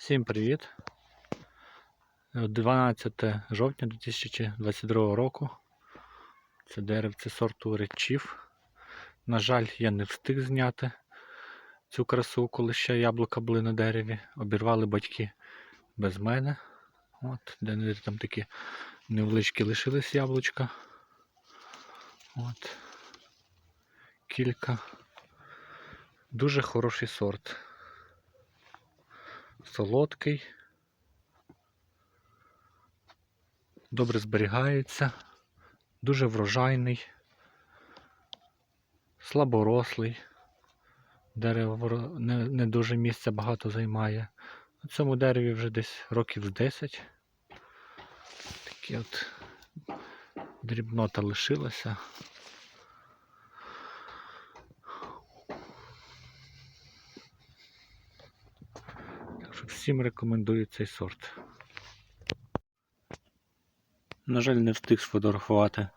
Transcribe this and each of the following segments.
Всім привіт! 12 жовтня 2022 року. Це деревце сорту речів. На жаль, я не встиг зняти цю красу, коли ще яблука були на дереві. Обірвали батьки без мене. От, де там такі невеличкі лишились яблучка. От. Кілька. Дуже хороший сорт солодкий, добре зберігається, дуже врожайний, слаборослий, дерево не, не дуже місця багато займає. На цьому дереві вже десь років з 10. Такі от дрібнота лишилася. Всім рекомендую цей сорт. На жаль, не встиг сфотографувати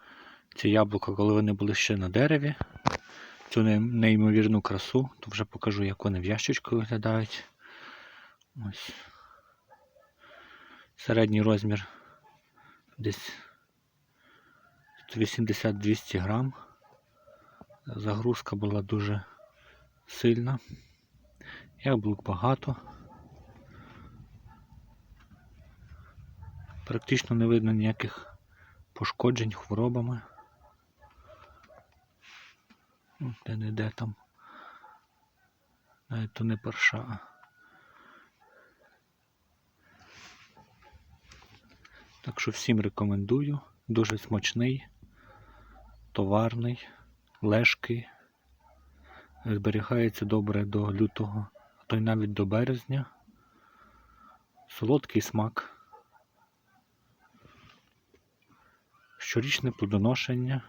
ці яблука, коли вони були ще на дереві. Цю неймовірну красу, то вже покажу, як вони в ящичку виглядають. Ось. Середній розмір десь 180-200 грам. Загрузка була дуже сильна. Яблук багато. Практично не видно ніяких пошкоджень хворобами. Ну, Де не де там. Навіть то не парша. Так що всім рекомендую. Дуже смачний, товарний, лежкий. Зберігається добре до лютого, а то й навіть до березня. Солодкий смак. Щорічне плодоношення.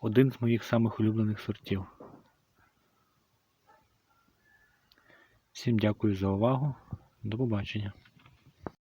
Один з моїх самих улюблених сортів. Всім дякую за увагу. До побачення.